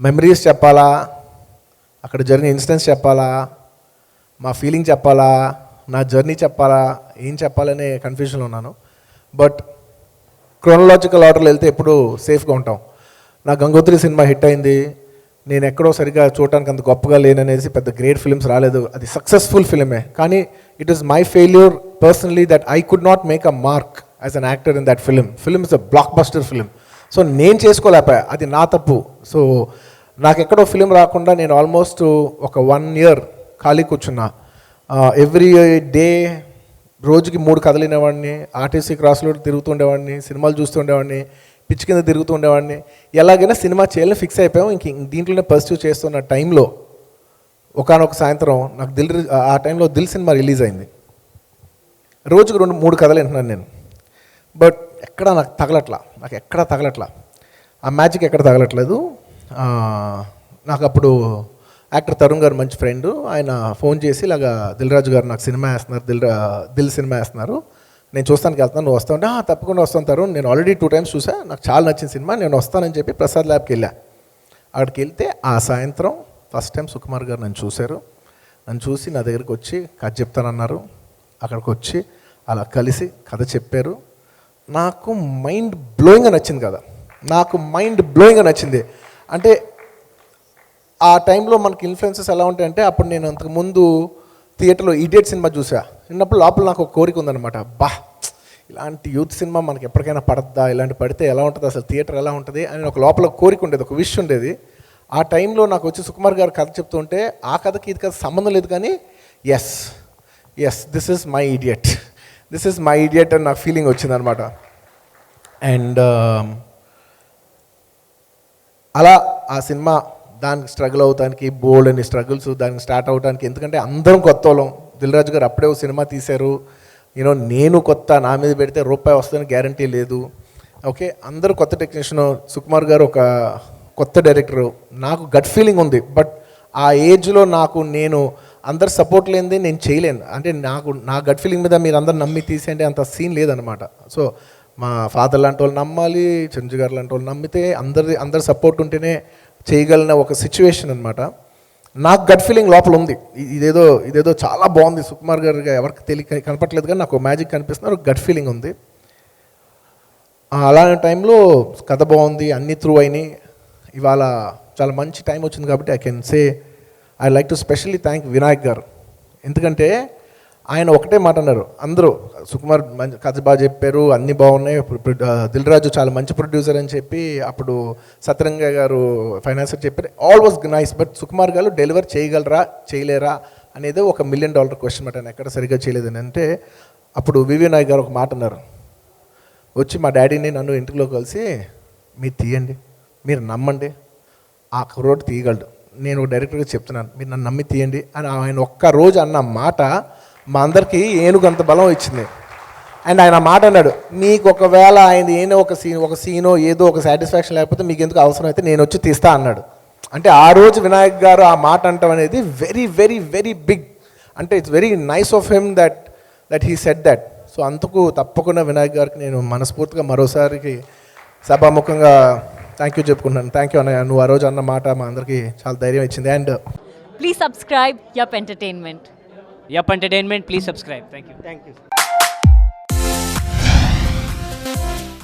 Memories చెప్పాలా? అక్కడ journey incidents చెప్పాలా? మా ఫీలింగ్ చెప్పాలా? నా జర్నీ చెప్పాలా? ఏం చెప్పాలనే కన్ఫ్యూజన్లో ఉన్నాను. బట్ క్రోనలాజికల్ ఆర్డర్లో వెళ్తే ఎప్పుడు సేఫ్గా ఉంటాం. నా గంగోత్రి సినిమా హిట్ అయింది. నేను ఎక్కడో సరిగా చూడటానికి అంత గొప్పగా లేననేసి పెద్ద గ్రేట్ ఫిలిమ్స్ రాలేదు. అది సక్సెస్ఫుల్ ఫిలిమే కానీ it is my failure personally that I could not make a mark as an actor in that film film is a blockbuster film so నేను చేసుకోలేకపోయా. అది నా తప్పు. సో నాకు ఎక్కడో ఫిలిం రాకుండా నేను ఆల్మోస్ట్ ఒక వన్ ఇయర్ ఖాళీ కూర్చున్నా. ఎవ్రీ డే రోజుకి మూడు కదలినేవాడిని ఆర్టీసీ క్రాస్లో తిరుగుతూ ఉండేవాడిని సినిమాలు చూస్తుండేవాడిని పిచ్చి కింద తిరుగుతూ ఉండేవాడిని. ఎలాగైనా సినిమా చేయాలని ఫిక్స్ అయిపోయాం. ఇంక దీంట్లోనే పర్స్యూ చేస్తున్న టైంలో ఒకనొక సాయంత్రం నాకు దిల్ ఆ టైంలో దిల్ సినిమా రిలీజ్ అయింది. రోజుకు రెండు మూడు కథలు వింటున్నాను నేను. బట్ ఎక్కడ నాకు తగలట్లా. నాకు ఎక్కడ తగలట్లా. ఆ మ్యాజిక్ ఎక్కడ తగలట్లేదు. నాకు అప్పుడు యాక్టర్ తరుణ్ గారు మంచి ఫ్రెండ్. ఆయన ఫోన్ చేసి ఇలాగా దిల్ రాజు గారు నాకు సినిమా వేస్తున్నారు దిల్ రా- దిల్ సినిమా వేస్తున్నారు. నేను చూస్తానికి వెళ్తాను నువ్వు వస్తావు అంటే "ఆ, తప్పకుండా వస్తాను తరుణ్. నేను ఆల్రెడీ టూ టైమ్స్ చూసా. నాకు చాలా నచ్చిన సినిమా నేను వస్తానని చెప్పి ప్రసాద్ ల్యాబ్కి వెళ్ళా. అక్కడికి వెళ్తే ఆ సాయంత్రం ఫస్ట్ టైం సుకుమార్ గారు నన్ను చూశారు. నన్ను చూసి నా దగ్గరికి వచ్చి కథ చెప్తానన్నారు. అక్కడికి వచ్చి అలా కలిసి కథ చెప్పారు. నాకు మైండ్ బ్లోయింగ్గా నచ్చింది కదా. నాకు మైండ్ బ్లోయింగ్గా నచ్చింది. అంటే ఆ టైంలో మనకి ఇన్ఫ్లుయెన్సెస్ ఎలా ఉంటాయంటే అప్పుడు నేను అంతకు ముందు థియేటర్లో ఇడియట్ సినిమా చూసా. విన్నప్పుడు లోపల నాకు ఒక కోరిక ఉందన్నమాట. బా ఇలాంటి యూత్ సినిమా మనకి ఎప్పటికైనా పడద్దా? ఇలాంటి పడితే ఎలా ఉంటుంది? అసలు థియేటర్ ఎలా ఉంటుంది? అని ఒక లోపల కోరిక ఉండేది ఒక విష్ ఉండేది. ఆ టైంలో నాకు వచ్చి సుకుమార్ గారు కథ చెప్తుంటే ఆ కథకి ఇది కథ సంబంధం లేదు కానీ S S this is my idiot this is my idiot అని నాకు ఫీలింగ్ వచ్చిందనమాట అండ్ అలా ఆ సినిమా దానికి స్ట్రగుల్ అవడానికి బోల్డ్ అని స్ట్రగుల్స్ దానికి స్టార్ట్ అవడానికి ఎందుకంటే అందరం కొత్త వాళ్ళం. దిల్రాజు గారు అప్పుడే ఓ సినిమా తీశారు. యూనో నేను కొత్త నా మీద పెడితే రూపాయి వస్తుందని గ్యారంటీ లేదు. ఓకే అందరూ కొత్త టెక్నీషియన్ సుకుమార్ గారు ఒక కొత్త డైరెక్టరు నాకు గట్ ఫీలింగ్ ఉంది. బట్ ఆ ఏజ్లో నాకు నేను అందరు సపోర్ట్ లేనిది నేను చేయలేను. అంటే నాకు నా గట్ ఫీలింగ్ మీద మీరు అందరు నమ్మి తీసేయండి అంత సీన్ లేదనమాట సో మా ఫాదర్ లాంటి వాళ్ళు నమ్మాలి చిరంజీవి గారు లాంటి వాళ్ళు నమ్మితే అందరి అందరి సపోర్ట్ ఉంటేనే చేయగలిగిన ఒక సిచ్యువేషన్ అనమాట నాకు గట్ ఫీలింగ్ లోపల ఉంది. ఇదేదో ఇదేదో చాలా బాగుంది. సుకుమార్ గారు ఎవరికి తెలియ కనపట్లేదు కానీ నాకు మ్యాజిక్ కనిపిస్తున్నారు గట్ ఫీలింగ్ ఉంది. అలాంటి టైంలో కథ బాగుంది అన్ని త్రూ అయినాయి. ఇవాళ చాలా మంచి టైం వచ్చింది కాబట్టి I can say I like to specially thank Vinayak garu. ఎందుకంటే ఆయన ఒకటే మాట అన్నారు. అందరూ సుకుమార్ మంచి కథ బాగా చెప్పారు అన్నీ బాగున్నాయి ఇప్పుడు దిల్ రాజు చాలా మంచి ప్రొడ్యూసర్ అని చెప్పి అప్పుడు సత్రంగ గారు ఫైనాన్సర్ చెప్పారు. All was nice but Sukumar garu deliver చేయగలరా చేయలేరా అనేది ఒక మిలియన్ డాలర్ క్వశ్చన్ మాట. ఆయన ఎక్కడ సరిగ్గా చేయలేదని అంటే అప్పుడు వివి నాయక్ గారు ఒక మాట అన్నారు. వచ్చి మా డాడీని నన్ను ఇంటిలో కలిసి మీరు తీయండి మీరు నమ్మండి ఆ కుర్రోడు తీయగలడు. నేను డైరెక్టర్గా చెప్తున్నాను మీరు నన్ను నమ్మి తీయండి అని ఆయన ఒక్క రోజు అన్న మాట మా అందరికీ ఏనుగు అంత బలం ఇచ్చింది. అండ్ ఆయన మాట అన్నాడు మీకు ఒకవేళ ఆయన ఏదో ఒక సీన్ ఒక సీనో ఏదో ఒక సాటిస్ఫాక్షన్ లేకపోతే మీకు ఎందుకు అవసరం అయితే నేను వచ్చి తీస్తా అన్నాడు. అంటే ఆ రోజు వినాయక్ గారు ఆ మాట అంటాం అనేది వెరీ వెరీ వెరీ బిగ్ అంటే it's very nice of him that that he said that so అందుకు తప్పకుండా వినాయక్ గారికి నేను మనస్ఫూర్తిగా మరోసారికి సభాముఖంగా థ్యాంక్ యూ చెప్పుకున్నాను థ్యాంక్ యూ అన్నయ్య. నువ్వు ఆ రోజు అన్న మాట మా అందరికి చాలా ధైర్యం ఇచ్చింది. And please subscribe yup entertainment yup entertainment please subscribe thank you thank you